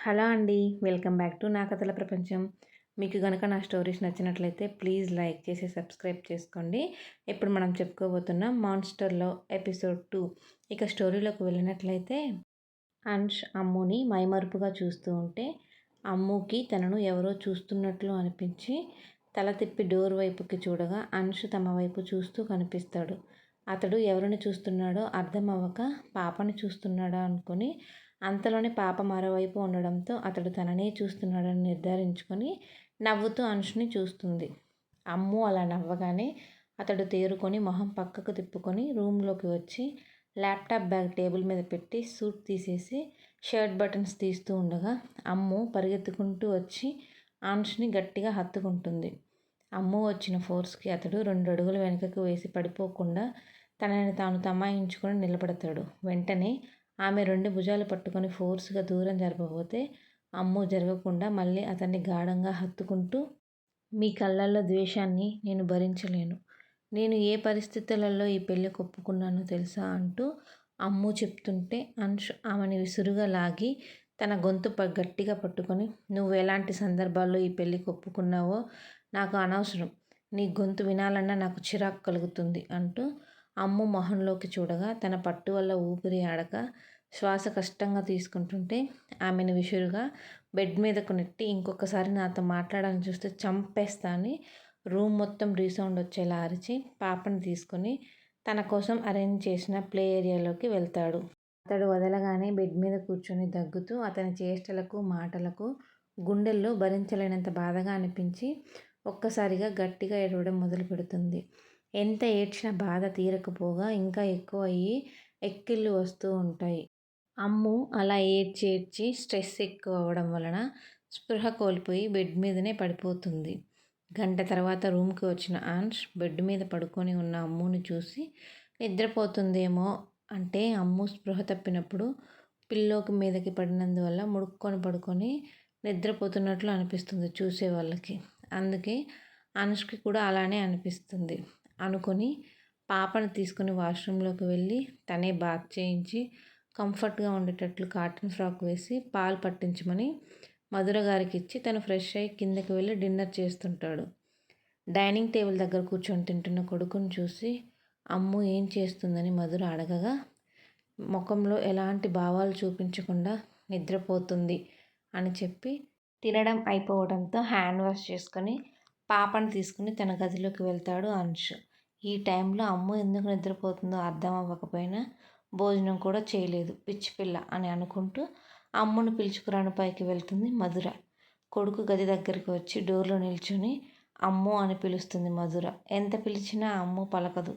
Hello అండి welcome back to నా కథల ప్రపంచం. మీకు కనుక నా స్టోరీస్ నచ్చినట్లయితే ప్లీజ్ లైక్ చేసి సబ్స్క్రైబ్ చేసుకోండి. ఇప్పుడు మనం చెప్పుకోబోతున్న మాన్స్టర్లో ఎపిసోడ్ టూ. ఇక స్టోరీలోకి వెళ్ళినట్లయితే అంష్ అమ్ముని మైమరుపుగా చూస్తూ ఉంటే అమ్ముకి తనను ఎవరో చూస్తున్నట్లు అనిపించి తల తిప్పి డోర్ వైపుకి చూడగా అంష్ తమ వైపు చూస్తూ కనిపిస్తాడు. అతడు ఎవరిని చూస్తున్నాడో అర్థం అవ్వక పాపని చూస్తున్నాడా అనుకుని అంతలోనే పాప మరోవైపు ఉండడంతో అతడు తననే చూస్తున్నాడని నిర్ధారించుకొని నవ్వుతూ అంశుని చూస్తుంది. అమ్ము అలా నవ్వగానే అతడు తేరుకొని మొహం పక్కకు తిప్పుకొని రూమ్లోకి వచ్చి ల్యాప్టాప్ బ్యాగ్ టేబుల్ మీద పెట్టి సూట్ తీసేసి షర్ట్ బటన్స్ తీస్తూ ఉండగా అమ్ము పరిగెత్తుకుంటూ వచ్చి ఆంష్ని గట్టిగా హత్తుకుంటుంది. అమ్ము వచ్చిన ఫోర్స్కి అతడు రెండు అడుగులు వెనుకకు వేసి పడిపోకుండా తనని తాను తమాయించుకొని నిలబడతాడు. వెంటనే ఆమె రెండు భుజాలు పట్టుకొని ఫోర్స్గా దూరం జరపబోతే అమ్ము జరగకుండా మళ్ళీ అతన్ని గాఢంగా హత్తుకుంటూ మీ కళ్ళల్లో ద్వేషాన్ని నేను భరించలేను. నేను ఏ పరిస్థితులలో ఈ పెళ్ళి కొప్పుకున్నానో తెలుసా? అంటూ అమ్ము చెప్తుంటే అంశు ఆమెని విసురుగా లాగి తన గొంతు గట్టిగా పట్టుకొని నువ్వు ఎలాంటి సందర్భాల్లో ఈ పెళ్ళి కొప్పుకున్నావో నాకు అనవసరం. నీ గొంతు వినాలన్నా నాకు చిరాకు కలుగుతుంది అంటూ అమ్ము మొహంలోకి చూడగా తన పట్టు వల్ల ఊపిరి ఆడక శ్వాస కష్టంగా తీసుకుంటుంటే ఆమెను విసురుగా బెడ్ మీదకు నెట్టి ఇంకొకసారి నాతో మాట్లాడాలని చూస్తే చంపేస్తా అని రూమ్ మొత్తం రీసౌండ్ వచ్చేలా అరిచి పాపను తీసుకొని తన కోసం అరేంజ్ చేసిన ప్లే ఏరియాలోకి వెళ్తాడు. అతడు వదలగానే బెడ్ మీద కూర్చొని దగ్గుతూ అతని చేష్టలకు మాటలకు గుండెల్లో భరించలేనంత బాధగా అనిపించి ఒక్కసారిగా గట్టిగా ఏడవడం మొదలు పెడుతుంది ఎంత ఏడ్చినా బాధ తీరకపోగా ఇంకా ఎక్కువ అయ్యి ఎక్కిళ్ళు వస్తూ ఉంటాయి. అమ్ము అలా ఏడ్చి ఏడ్చి స్ట్రెస్ ఎక్కువ అవ్వడం వలన స్పృహ కోల్పోయి బెడ్ మీదనే పడిపోతుంది. గంట తర్వాత రూమ్కి వచ్చిన ఆన్ష్ బెడ్ మీద పడుకొని ఉన్న అమ్ముని చూసి నిద్రపోతుందేమో అంటే అమ్ము స్పృహ తప్పినప్పుడు పిల్లోకి మీదకి పడినందువల్ల ముడుక్కొని పడుకొని నిద్రపోతున్నట్లు అనిపిస్తుంది చూసే వాళ్ళకి అందుకే అనుష్కి కూడా అలానే అనిపిస్తుంది. అనుకొని పాపను తీసుకుని వాష్రూమ్లోకి వెళ్ళి తనే బాత్ చేయించి కంఫర్ట్గా ఉండేటట్లు కాటన్ ఫ్రాక్ వేసి పాలు పట్టించమని మధుర గారికి ఇచ్చి తను ఫ్రెష్ అయ్యి కిందకి వెళ్ళి డిన్నర్ చేస్తుంటాడు. డైనింగ్ టేబుల్ దగ్గర కూర్చొని తింటున్న కొడుకుని చూసి అమ్ము ఏం చేస్తుందని మధుర అడగగా ముఖంలో ఎలాంటి భావాలు చూపించకుండా నిద్రపోతుంది అని చెప్పి తినడం అయిపోవడంతో హ్యాండ్ వాష్ చేసుకొని పాపను తీసుకుని తన గదిలోకి వెళ్తాడు అంశు. ఈ టైంలో అమ్ము ఎందుకు నిద్రపోతుందో అర్థం అవ్వకపోయినా భోజనం కూడా చేయలేదు. పిచ్చి పిల్ల అని అనుకుంటూ అమ్మను పిలుచుకురాను పైకి వెళ్తుంది మధుర. కొడుకు గది దగ్గరికి వచ్చి డోర్లో నిల్చుని అమ్ము అని పిలుస్తుంది మధుర. ఎంత పిలిచినా అమ్ము పలకదు.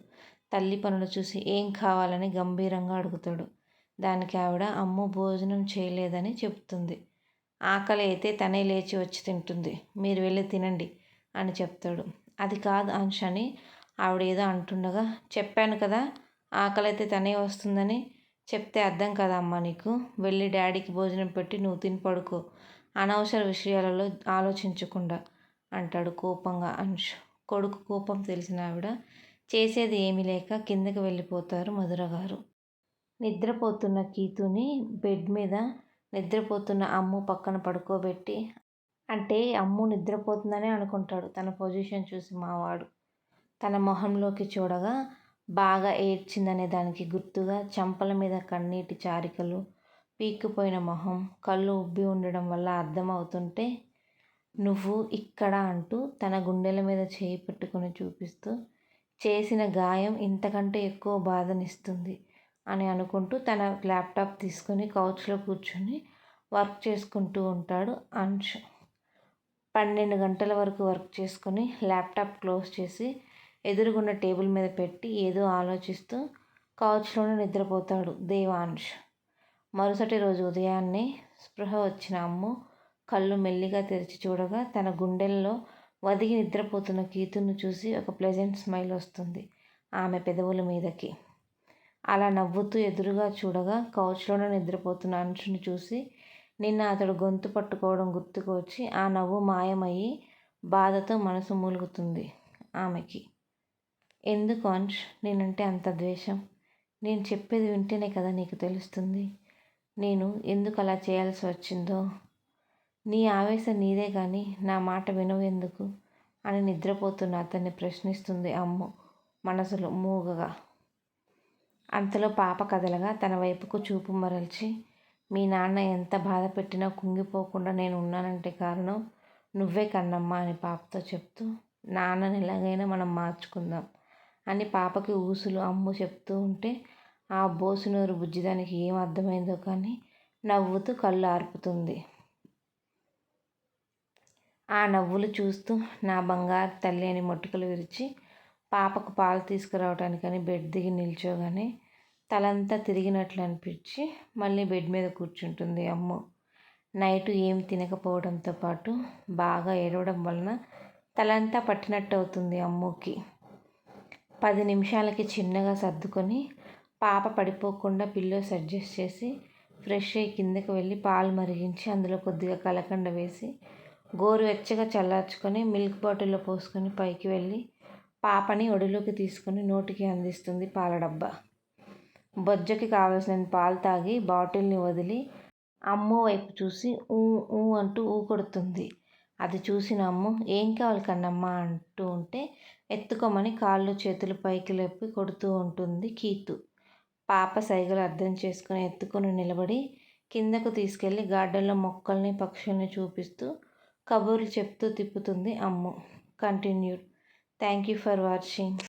తల్లి పనులు చూసి ఏం కావాలని గంభీరంగా అడుగుతాడు. దానికి ఆవిడ అమ్ము భోజనం చేయలేదని చెప్తుంది ఆకలి అయితే తనే లేచి వచ్చి తింటుంది. మీరు వెళ్ళి తినండి అని చెప్తాడు. అది కాదు అంశ అని ఆవిడ ఏదో అంటుండగా చెప్పాను కదా ఆకలి అయితే తనే వస్తుందని. చెప్తే అర్థం కదమ్మా నీకు? వెళ్ళి డాడీకి భోజనం పెట్టి నువ్వు తిని పడుకో. అనవసర విషయాలలో ఆలోచించకుండా అంటాడు కోపంగా అంశ్. కొడుకు కోపం తెలిసిన ఆవిడ చేసేది ఏమీ లేక కిందకి వెళ్ళిపోతారు మధుర గారు. నిద్రపోతున్న కీతుని బెడ్ మీద నిద్రపోతున్న అమ్ము పక్కన పడుకోబెట్టి అంటే అమ్ము నిద్రపోతుందనే అనుకుంటాడు. తన పొజిషన్ చూసి మావాడు. తన మొహంలోకి చూడగా బాగా ఏడ్చిందనే దానికి గుర్తుగా చెంపల మీద కన్నీటి చారికలు పీక్కుపోయిన మొహం కళ్ళు ఉబ్బి ఉండడం వల్ల అర్థమవుతుంటే నువ్వు ఇక్కడ అంటూ తన గుండెల మీద చేయి పెట్టుకుని చూపిస్తూ చేసిన గాయం ఇంతకంటే ఎక్కువ బాధనిస్తుంది అని అనుకుంటూ తన ల్యాప్టాప్ తీసుకొని కౌచ్లో కూర్చొని వర్క్ చేసుకుంటూ ఉంటాడు అంశు. పన్నెండు గంటల వరకు వర్క్ చేసుకొని ల్యాప్టాప్ క్లోజ్ చేసి ఎదురుగున్న టేబుల్ మీద పెట్టి ఏదో ఆలోచిస్తూ కౌచ్లోనే నిద్రపోతాడు దేవాన్ష్ మరుసటి రోజు ఉదయాన్నే స్పృహ వచ్చిన అమ్ము కళ్ళు మెల్లిగా తెరిచి చూడగా తన గుండెల్లో వదిగి నిద్రపోతున్న కీతును చూసి ఒక ప్లెజెంట్ స్మైల్ వస్తుంది ఆమె పెదవుల మీదకి. అలా నవ్వుతూ ఎదురుగా చూడగా కౌచ్లోనే నిద్రపోతున్న అంశుని చూసి నిన్న అతడు గొంతు పట్టుకోవడం గుర్తుకు వచ్చి ఆ నవ్వు మాయమయ్యి బాధతో మనసు మూలుగుతుంది ఆమెకి. ఎందుకు అంష్ నేనంటే అంత ద్వేషం. నేను చెప్పేది వింటేనే కదా నీకు తెలుస్తుంది. నేను ఎందుకు అలా చేయాల్సి వచ్చిందో? నీ ఆవేశం నీదే కానీ నా మాట వినవు ఎందుకు? అని నిద్రపోతున్న అతన్ని ప్రశ్నిస్తుంది అమ్ము మనసులో మూగగా. అంతలో పాప కదలగా తన వైపుకు చూపు మరల్చి మీ నాన్న ఎంత బాధ పెట్టినా కుంగిపోకుండా నేను ఉన్నానంటే కారణం నువ్వే కన్నమ్మా అని పాపతో చెప్తూ నాన్నని ఎలాగైనా మనం మార్చుకుందాం. అని పాపకి ఊసులు అమ్ము చెప్తూ ఉంటే ఆ బోసునూరు బుజ్జిదానికి ఏం అర్థమైందో కానీ నవ్వుతూ కళ్ళు ఆర్పుతుంది. ఆ నవ్వులు చూస్తూ నా బంగారు తల్లి అని మొట్టుకలు విరిచి పాపకు పాలు తీసుకురావటానికని బెడ్ దిగి నిల్చోగానే తలంతా తిరిగినట్లు అనిపించి మళ్ళీ బెడ్ మీద కూర్చుంటుంది అమ్మ. నైట్ ఏం తినకపోవడంతో పాటు బాగా ఏడవడం వలన తలంతా పట్టినట్టు అవుతుంది అమ్మకి. పది నిమిషాలకి చిన్నగా సర్దుకొని పాప పడిపోకుండా పిల్లోస్ అడ్జస్ట్ చేసి ఫ్రెష్ అయ్యి కిందకి వెళ్ళి పాలు మరిగించి అందులో కొద్దిగా కలకండ వేసి గోరువెచ్చగా చల్లార్చుకొని మిల్క్ బాటిల్లో పోసుకొని పైకి వెళ్ళి పాపని ఒడిలోకి తీసుకొని నోటికి అందిస్తుంది పాల డబ్బా. బొజ్జకి కావలసిన పాలు తాగి బాటిల్ని వదిలి అమ్మ వైపు చూసి ఊ ఊ అంటూ ఊ కొడుతుంది. అది చూసిన అమ్ము ఏం కావాలి కన్నమ్మ? అంటూ ఉంటే ఎత్తుకోమని కాళ్ళు చేతులు పైకి లేపి కొడుతూ ఉంటుంది కీతు. పాప సైగలు అర్థం చేసుకుని ఎత్తుకొని నిలబడి కిందకు తీసుకెళ్ళి గార్డెన్లో మొక్కల్ని పక్షుల్ని చూపిస్తూ కబుర్లు చెప్తూ తిప్పుతుంది Ammu. Continued. Thank you for watching.